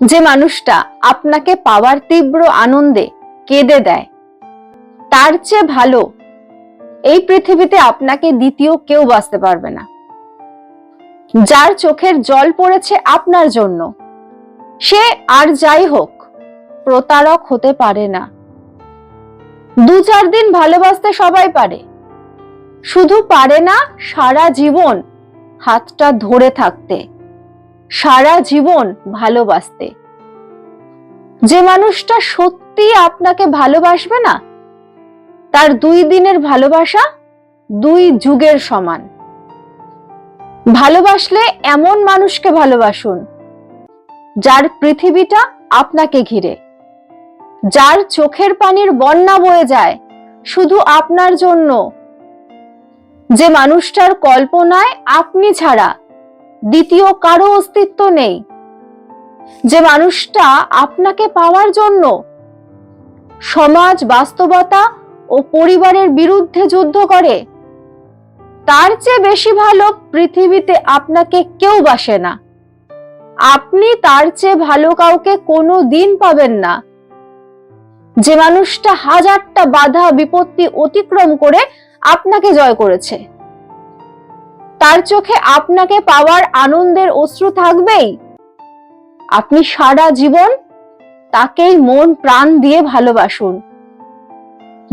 যে মানুষটা আপনাকে পাওয়ার তীব্র আনন্দে কেঁদে দেয়, তার চেয়ে ভালো এই পৃথিবীতে আপনাকে দ্বিতীয় কেউ বাঁচতে পারবে না। যার চোখের জল পড়েছে আপনার জন্য, সে আর যাই হোক প্রতারক হতে পারে না। দু চার দিন ভালোবাসতে সবাই পারে, শুধু পারে না সারা জীবন হাতটা ধরে থাকতে। সারা জীবন ভালোবাসতে। যে মানুষটা সত্যি আপনাকে ভালোবাসবে না, তার দুই দিনের ভালোবাসা দুই যুগের সমান। ভালোবাসলে এমন মানুষকে ভালোবাসুন, যার পৃথিবীটা আপনাকে ঘিরে, যার চোখের পানির বন্যা বয়ে যায় শুধু আপনার জন্য। যে মানুষটার কল্পনায় আপনি ছাড়া দ্বিতীয় কারও অস্তিত্ব নেই। যে মানুষটা আপনাকে পাওয়ার জন্য সমাজ বাস্তবতা ও পরিবারের বিরুদ্ধে যুদ্ধ করে, তার চেয়ে বেশি ভালো পৃথিবীতে আপনাকে কেউ বাসে না। আপনি তার চেয়ে ভালো কাউকে কোনো দিন পাবেন না। যে মানুষটা হাজারটা বাধা বিপত্তি অতিক্রম করে আপনাকে জয় করেছে। তার চোখে আপনাকে পাওয়ার আনন্দের অশ্রু থাকবেই। আপনি সারা জীবন তাকেই মন প্রাণ দিয়ে ভালোবাসুন।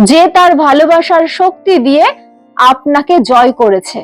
যে তার ভালোবাসার শক্তি দিয়ে আপনাকে জয় করেছে।